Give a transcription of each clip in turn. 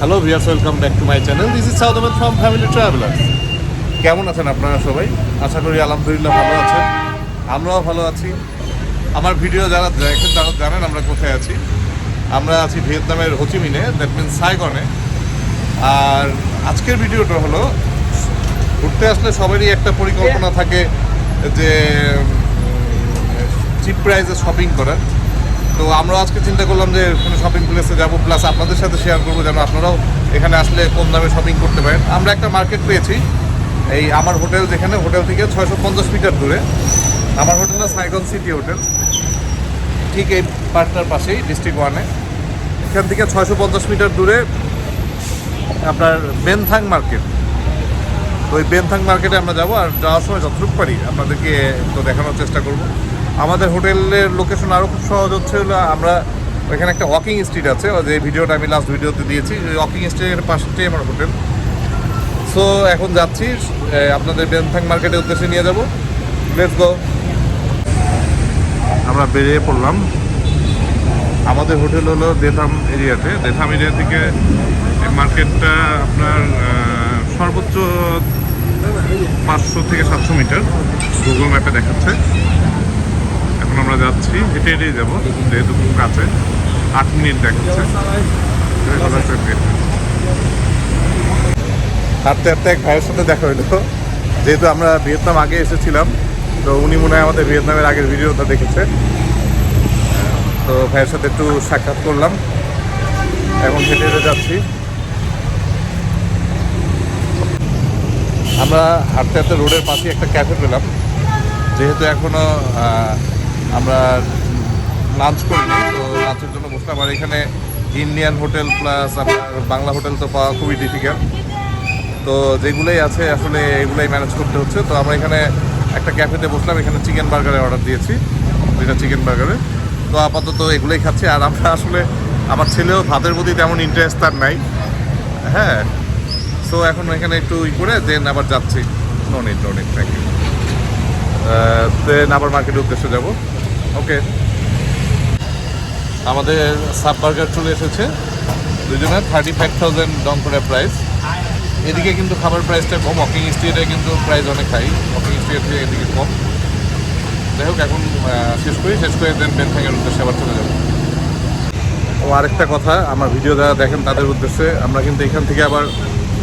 Hello viewers welcome back to my channel this is Saudaman from family travellers কেমন আছেন আপনারা সবাই? আশা করি আলহামদুলিল্লাহ ভালো আছেন। আমরাও ভালো আছি। আমার ভিডিও যারা দেখেন, তারা জানেন আমরা কোথায় আছি। আমরা আছি ভিয়েতনামের হোচিমিনে দ্যাট মিন সাইগনে। আর আজকের ভিডিওটা হলো, ঘুরতে আসলে সবারই একটা পরিকল্পনা থাকে যে চিপ প্রাইসে শপিং করার। তো আমরা আজকে চিন্তা করলাম যে কোনো শপিং প্লেসে যাব প্লাস আপনাদের সাথে শেয়ার করব যেন আপনারাও এখানে আসলে কম দামে শপিং করতে পারেন। আমরা একটা মার্কেট পেয়েছি, এই আমার হোটেল যেখানে হোটেল থেকে ছয়শো পঞ্চাশ মিটার দূরে। আমার হোটেল সাইগন সিটি হোটেল ঠিক এই পার্কটার পাশেই ডিস্ট্রিক্ট ওয়ানে এখান থেকে ছয়শো পঞ্চাশ মিটার দূরে আপনার বেনথাং মার্কেট তো ওই বেনথাং মার্কেটে আমরা যাব, আর যাওয়ার সময় যতটুকু পারি আপনাদেরকে তো দেখানোর চেষ্টা করব। আমাদের হোটেলের লোকেশন আরও খুব সহজ হচ্ছে হলো আমরা ওইখানে একটা ওয়াকিং স্ট্রিট আছে। যে ভিডিওটা আমি লাস্ট ভিডিওতে দিয়েছি। ওয়াকিং স্ট্রিটের পাশেই আমার হোটেল। সো এখন যাচ্ছি আপনাদের বেনথাং মার্কেটের উদ্দেশ্যে নিয়ে যাব। লেটস গো আমরা বেরিয়ে পড়লাম। আমাদের হোটেল হলো দেথাম এরিয়াতে। দেথাম এরিয়া থেকে মার্কেটটা আপনার সর্বোচ্চ পাঁচশো থেকে সাতশো মিটার। গুগল ম্যাপে দেখাচ্ছে। এখন আমরা যাচ্ছি হেঁটে হেঁটেই যাব যেহেতু খুব কাছে। আট মিনিট দেখাচ্ছে। হাঁটতে হাঁটতে এক ভাইয়ের সাথে দেখা হইল। যেহেতু আমরা ভিয়েতনাম আগে এসেছিলাম তো উনি মনে হয় আমাদের ভিয়েতনামের আগের ভিডিওটা দেখেছে। তো ভাইয়ের সাথে একটু সাক্ষাৎ করলাম। এখন হেঁটে হেঁটে যাচ্ছি। আমরা হাঁটতে হাঁটতে রোডের পাশে একটা ক্যাফে পেলাম। যেহেতু এখনও আহ, আমরা লাঞ্চ করিনি তো লাঞ্চের জন্য বসলাম। আর এখানে ইন্ডিয়ান হোটেল প্লাস আপনার বাংলা হোটেল তো পাওয়া খুবই ডিফিকাল্ট তো যেগুলোই আছে, আসলে এগুলোই ম্যানেজ করতে হচ্ছে। তো আমরা এখানে একটা ক্যাফেতে বসলাম, এখানে চিকেন বার্গারে অর্ডার দিয়েছি, দুইটা চিকেন বার্গারে তো আপাতত এগুলোই খাচ্ছি। আর আমরা আসলে, আমার ছেলেও ভাতের প্রতি তেমন ইন্টারেস্ট তার নাই। হ্যাঁ সো এখন এখানে একটু ই করে দেন আবার যাচ্ছি। No need no need thank you দেন আবার মার্কেটের উদ্দেশ্যে যাব। ওকে। আমাদের সাব বার্গার চলে এসেছে। দুজনের থার্টি ফাইভ থাউজেন্ড ডং করে প্রাইস এদিকে কিন্তু খাবার প্রাইসটা কম ওয়াকিং স্ট্রিটে কিন্তু প্রাইস অনেক হাই ওয়াকিং স্ট্রিট থেকে এদিকে কম। যাই হোক, এখন শেষ করি, শেষ করে দেন বেনথাঙের উদ্দেশ্যে আবার চলে যাব। ও, আরেকটা কথা, আমার ভিডিও যারা দেখেন তাদের উদ্দেশ্যে, আমরা কিন্তু এখান থেকে আবার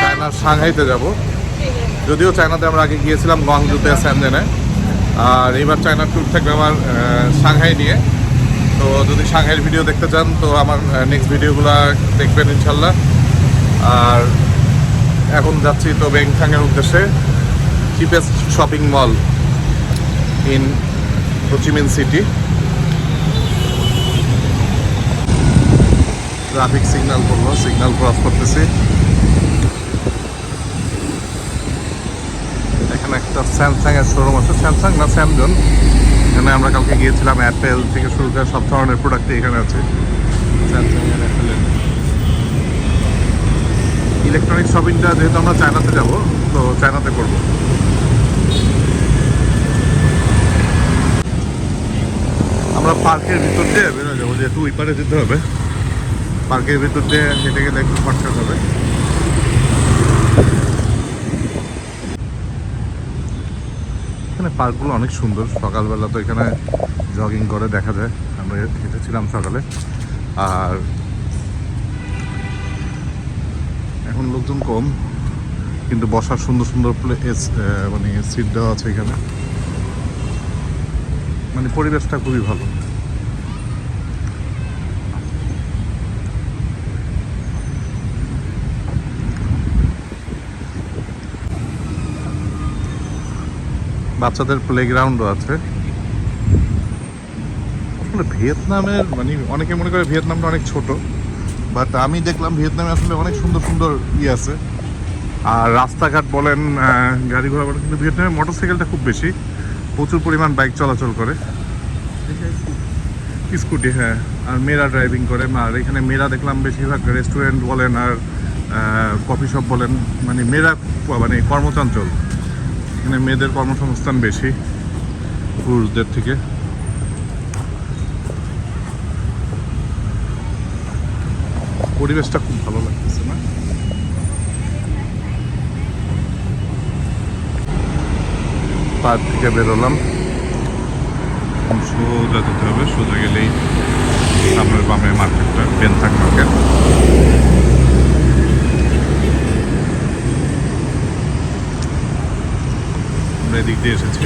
চায়নার সাংহাইতে যাব। যদিও চায়নাতে আমরা আগে গিয়েছিলাম গংজুতে, স্যানজেনে। আর এবার চায়নার ট্যুর থাকবে আমার সাংহাই নিয়ে। তো যদি সাংহাইয়ের ভিডিও দেখতে চান, তো আমার নেক্সট ভিডিওগুলো দেখবেন ইনশাল্লাহ। আর এখন যাচ্ছি তো বেংথাংয়ের উদ্দেশ্যে। Cheapest shopping mall in Ho Chi Minh city traffic signal পড়ল সিগন্যাল ক্রস করতেছি এখানে একটা স্যামসাং এর শোরুম আছে। স্যামসাং না স্যামজন এখানে আমরা কালকে গিয়েছিলাম অ্যাপেল থেকে শুরু করে সব ধরনের প্রোডাক্টই এখানে আছে। স্যামসাং এর অ্যাপেলের ইলেকট্রনিক শপিংটা যেহেতু আমরা চায়নাতে যাব, তো চায়নাতে করব। আমরা পার্কের ভিতর দিয়ে বেরোয় যাব, যেহেতু ওই পারে যেতে হবে। পার্কের ভিতর দিয়ে হেঁটে গেলে একটু শর্টকাট হবে এখানে পার্কগুলো অনেক সুন্দর। সকালবেলা তো এখানে জগিং করে দেখা যায়। আমরা হেঁটেছিলাম সকালে। আর এখন লোকজন কম, কিন্তু বসার সুন্দর সুন্দর প্লেস মানে সিট দেওয়া আছে এখানে। মানে পরিবেশটা খুবই ভালো। বাচ্চাদের প্লেগ্রাউন্ডও আছে। আসলে ভিয়েতনামের মানে অনেকে মনে করে ভিয়েতনামটা অনেক ছোট বাট আমি দেখলাম ভিয়েতনামে আসলে অনেক সুন্দর সুন্দর ইয়ে আছে। আর রাস্তাঘাট বলেন গাড়ি ঘোড়া বলেন, কিন্তু ভিয়েতনামে মোটরসাইকেলটা খুব বেশি। প্রচুর পরিমাণ বাইক চলাচল করে। স্কুটি হ্যাঁ। আর মেয়েরা ড্রাইভিং করে। আর এখানে মেয়েরা দেখলাম বেশিরভাগ রেস্টুরেন্ট বলেন আর কফি শপ বলেন মানে মেয়েরা মানে কর্মচঞ্চল। এখানে মেয়েদের কর্মসংস্থান বেশি, পুরুষদের থেকে। পরিবেশটা খুব ভালো লাগতেছে না? পার্ক থেকে বেরোলাম। সোজা যেতে হবে, সোজা গেলেই সামনের বামে মার্কেটটা বেনথাক মার্কেট আমরা এদিক দিয়ে এসেছি।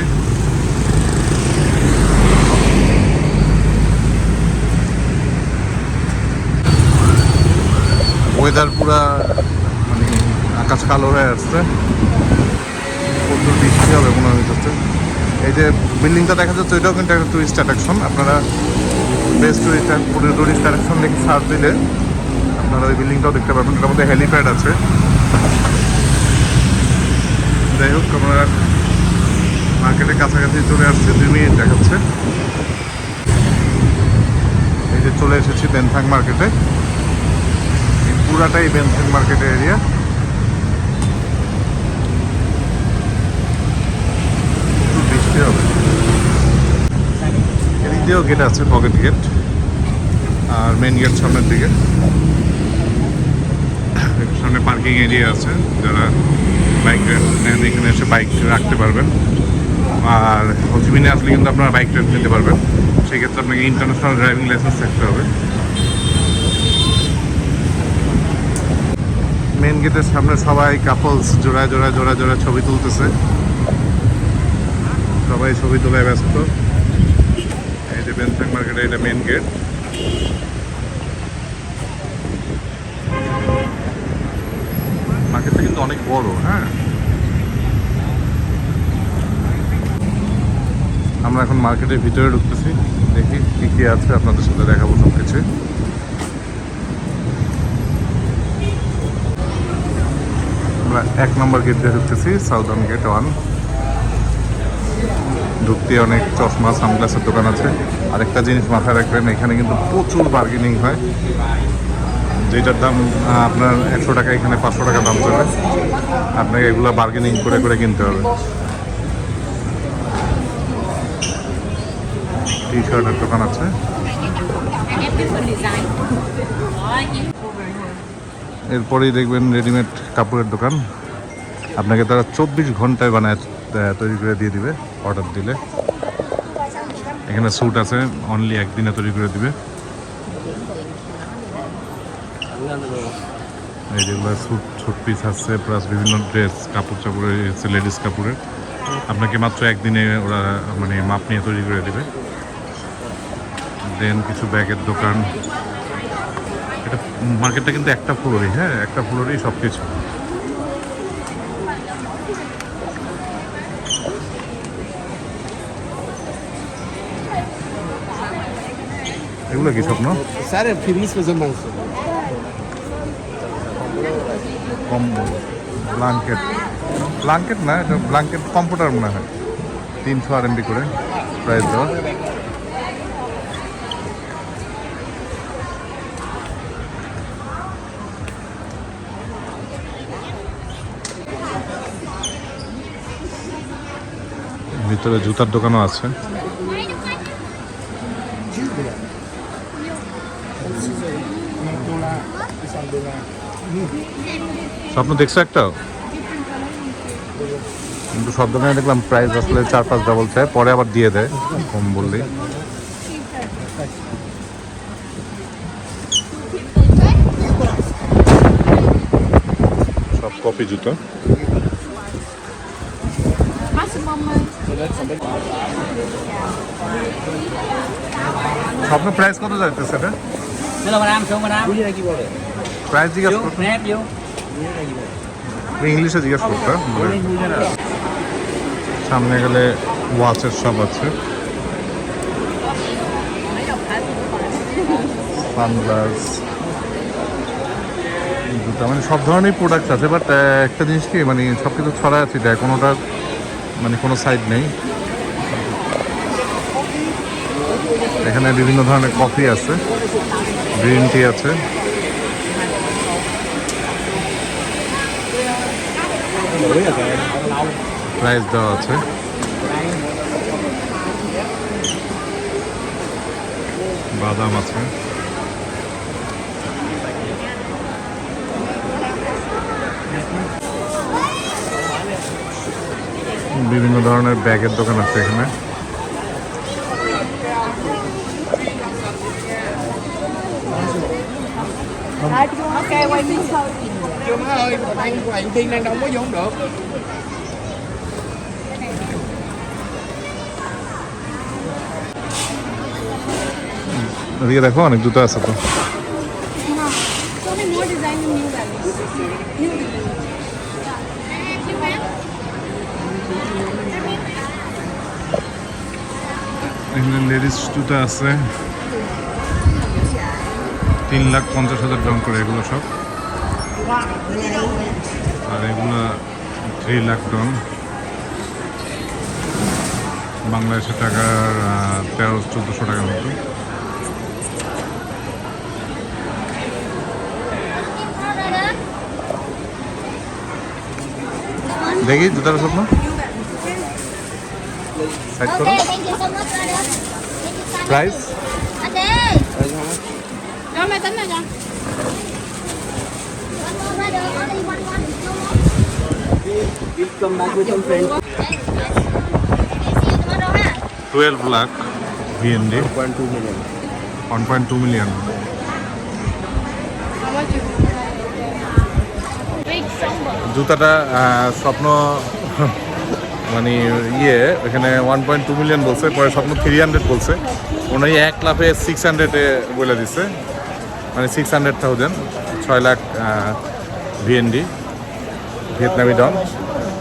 ওয়েদার পুরা মানে আকাশ কালো হয়ে আসছে। প্রচুর বৃষ্টি হবে মনে হইতেছে। এই যে বিল্ডিংটা দেখা যাচ্ছে, ওইটাও কিন্তু একটা টুরিস্ট অ্যাট্রাকশন আপনারা বেস্ট টুরিস্ট টুরিস্ট অ্যাট্রাকশন লিখে সার্চ দিলে আপনারা ওই বিল্ডিংটাও দেখতে পাবেন এটার মধ্যে হেলিপ্যাড আছে। যাই হোক, আমরা মার্কেটের কাছাকাছি চলে আসছে, দুই মিনিট দেখাচ্ছে। এই যে চলে এসেছি বেনথাং মার্কেটে। এই পুরাটাই বেনথাং মার্কেটের এরিয়া গেট আছে পকেট গেট আর মেন গেট সামনের দিকে। সামনে পার্কিং এরিয়া আছে, যারা বাইক নেন, এখানে এসে বাইক রাখতে পারবেন। আর হচিমিনে আসলে কিন্তু আপনারা বাইক রেন্ট নিতে পারবেন। সেক্ষেত্রে আপনাকে ইন্টারন্যাশনাল ড্রাইভিং লাইসেন্স থাকতে হবে। মেন গেটের সামনে সবাই কাপলস জোড়ায় জোড়ায় জোড়ায় জোড়ায় ছবি তুলতেছে। সবাই ছবি তোলায় ব্যস্ত। এই যে বেনসাং মার্কেটে এটা মেন গেট মার্কেটটা কিন্তু অনেক বড় হ্যাঁ? আমরা এখন মার্কেটের ভিতরে ঢুকতেছি। দেখি কি কি আছে, আপনাদের সাথে দেখাবো সব কিছু আমরা এক নম্বর গেট দিয়ে ঢুকতেছি সাউদার্ন গেট ওয়ান ঢুকতে অনেক চশমা, সানগ্লাসের দোকান আছে। আরেকটা জিনিস মাথায় রাখবেন, এখানে কিন্তু প্রচুর বার্গেনিং হয়। যেটার দাম আপনার একশো টাকা, এখানে পাঁচশো টাকা দাম চলে। আপনাকে এগুলো বার্গেনিং করে করে কিনতে হবে। টি শার্টের দোকান আছে? এরপরেই দেখবেন রেডিমেড কাপড়ের দোকান। আপনাকে তারা চব্বিশ ঘন্টায় বানায় তৈরি করে দিয়ে দিবে, অর্ডার দিলে। এখানে স্যুট আছে অনলি একদিনে তৈরি করে দিবে। এই যেগুলো স্যুট স্যুট পিস আছে প্লাস বিভিন্ন ড্রেস কাপড় চাপড়ের লেডিস কাপড়ের। আপনাকে মাত্র একদিনে ওরা মানে মাপ নিয়ে তৈরি করে দেবে। দেন কিছু ব্যাগের দোকান। এটা মার্কেটটা কিন্তু একটা ফ্লোরই হ্যাঁ একটা ফ্লোরই সব কিছু এগুলো কি স্বপ্ন? স্যার মাংস। কম্বল ব্লাঙ্কেট। ব্লাঙ্কেট না এটা ব্লাঙ্কেট কম্পিউটার মনে হয়। তিনশো আর এমবি করে প্রাইস দেওয়া। ভিতরে জুতার দোকানও আছে। স্বপ্ন দেখছ একটা? কিন্তু সব দোকানে দেখলাম প্রাইস আসলে চার পাঁচ ডাবল চায়, পরে আবার দিয়ে দেয়, কম বললেই সব কপি জুতো। স্বপ্ন প্রাইস কত যাইতেছে এটা? বলে? প্রাইস জিজ্ঞাসা করতে. ইংলিশে জিজ্ঞাসা করতে সামনে গেলে ওয়াচের সব আছে। সানগ্লাস জুতা মানে সব ধরনের প্রোডাক্ট আছে বাট একটা জিনিস কি মানে সব কিছু ছড়া আছে দেয় কোনোটার মানে কোনো সাইড নেই। এখানে বিভিন্ন ধরনের কফি আছে গ্রিন টি আছে। প্রাইস দেওয়া আছে। বাদাম আছে। বিভিন্ন ধরনের ব্যাগের দোকান আছে এখানে Chưa má ơi, mà đang quầy tiên đang đâu có vô không được. ওদিকে দেখো অনেক জুতো আছে তো এখানে লেডিস জুতো আছে। তিন লাখ পঞ্চাশ হাজার দাম করে এগুলো সব। আর এগুলো থ্রি লাখ ডন। বাংলাদেশের টাকার তেরো, চোদ্দোশো টাকার মতো। দেখি জুতার স্বপ্ন। So much. Price? Twelve lakh VND 1.2 million. One point two million How much you? Big somber. জুতাটা স্বপ্ন মানে ইয়ে এখানে ওয়ান পয়েন্ট টু মিলিয়ন বলছে, পরে স্বপ্ন থ্রি হান্ড্রেড বলছে। উনি এক লাফে সিক্স হান্ড্রেডে বলে দিচ্ছে মানে সিক্স হান্ড্রেড থাউজেন্ড ছয় লাখ ভিএনডি ভিয়েতনামি ডন।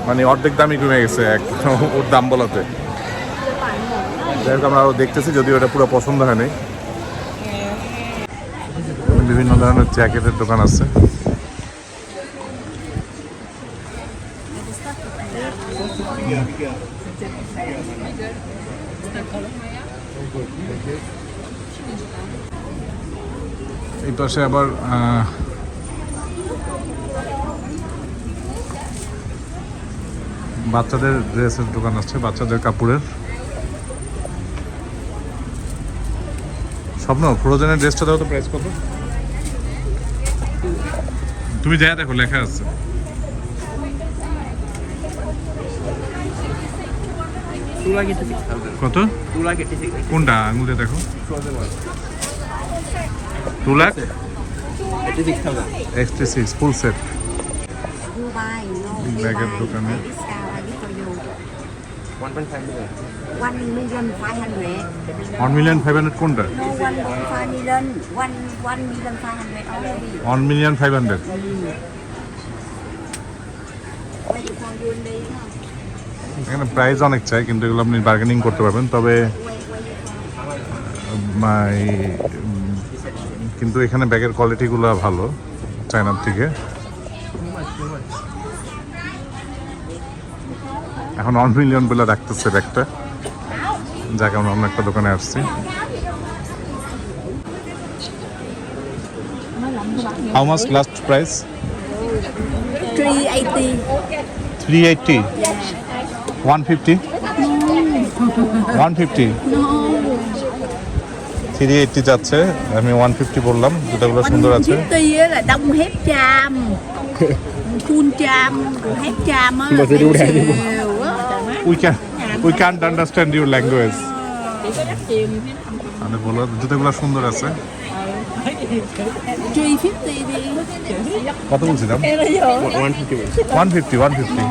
মানে অর্ধেক দামই কমে গেছে এক, ওর দাম বলাতে। যাই হোক, আমরা আরও দেখতেছি, যদিও এটা পুরো পছন্দ হয়নি। বিভিন্ন ধরনের জ্যাকেটের দোকান আছে। এই পাশে আবার বাচ্চাদের ড্রেসের দোকান আছে, বাচ্চাদের কাপড়ের। স্বপ্ন, ফ্রোজেনের ড্রেসটা দাও তো, প্রাইস কত? তুমি যা দেখো, লেখা আছে। Frozen one. Two lakh six full set You buy, no, you Bag buy, of dukane. I discount, I give for you. 1.5 million. One million five hundred. One million five hundred কোনটা. One million five hundred এখানে price অনেক চাই কিন্তু এগুলো আপনি bargaining করতে পারবেন। তবে কিন্তু এখানে ব্যাগের কোয়ালিটিগুলো ভালো চায়নার থেকে। এখন ওয়ান মিলিয়ন বলে রাখতেছে ব্যাগটা। যাকে আমরা অন্য একটা দোকানে আসছি। How much last price Three eighty. Three eighty one fifty one fifty three eighty যাচ্ছে আমি ওয়ান ফিফটি বললাম জুতাগুলো সুন্দর আছে đông hết. Full hết á là đi. đều á. We can we can't understand your language মানে বলো জুতাগুলো সুন্দর আছে. কত বলছিলাম 150 million. One fifty one fifty.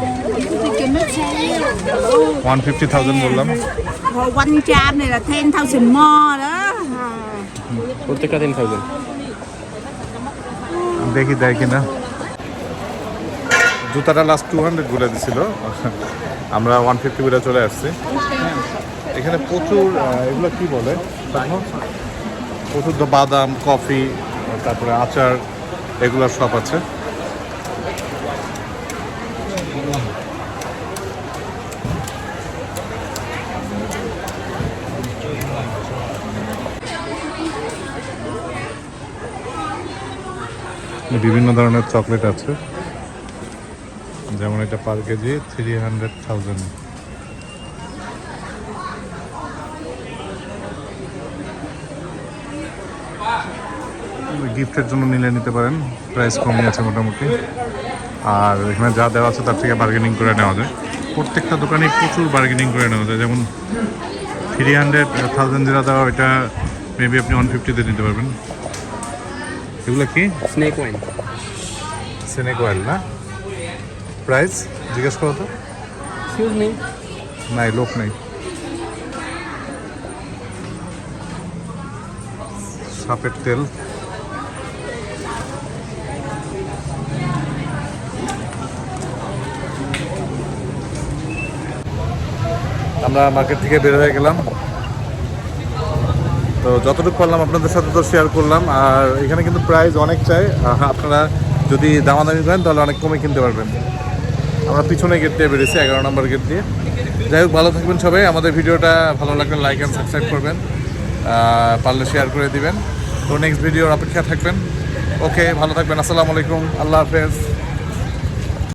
One fifty thousand বললাম. প্রত্যেকটা 10,000. দেখি দেয় কিনা জুতাটা লাস্ট টু হান্ড্রেড বলে দিছিল আমরা ওয়ান ফিফটি বলে চলে আসছি এখানে প্রচুর এগুলো কি বলে প্রচুর বাদাম, কফি, তারপরে আচার এগুলোর সব আছে। বিভিন্ন ধরনের চকলেট আছে। যেমন এটা per kg three hundred thousand গিফটের জন্য নিলে নিতে পারেন। প্রাইস কমই আছে মোটামুটি। আর এখানে যা দেওয়া আছে তার থেকে বার্গেনিং করে নেওয়া যায়। প্রত্যেকটা দোকানে প্রচুর বার্গেনিং করে নেওয়া যায়। যেমন থ্রি হান্ড্রেড থাউজেন্ড দিরা দেওয়া ওইটা মেবি আপনি ওয়ান ফিফটিতে নিতে পারবেন। এগুলো কি? Snake wine. সেনেক অয়েল না? প্রাইস জিজ্ঞেস করো তো. নাই লোক নেই। সাপের তেল। আমরা মার্কেট থেকে বের হয়ে গেলাম। তো যতটুকু পারলাম আপনাদের সাথে তো শেয়ার করলাম, আর এখানে কিন্তু প্রাইস অনেক চাই। আপনারা যদি দামাদামি করেন, তাহলে অনেক কমে কিনতে পারবেন। আমরা পিছনে গেট দিয়ে বেরিয়েছি, এগারো নম্বর গেট দিয়ে। যাই হোক, ভালো থাকবেন সবাই। আমাদের ভিডিওটা ভালো লাগলে লাইক অ্যান্ড সাবস্ক্রাইব করবেন। পারলে শেয়ার করে দিবেন। তো নেক্সট ভিডিওর অপেক্ষা থাকবেন। ওকে ভালো থাকবেন। আসসালামু আলাইকুম। আল্লাহ হাফেজ।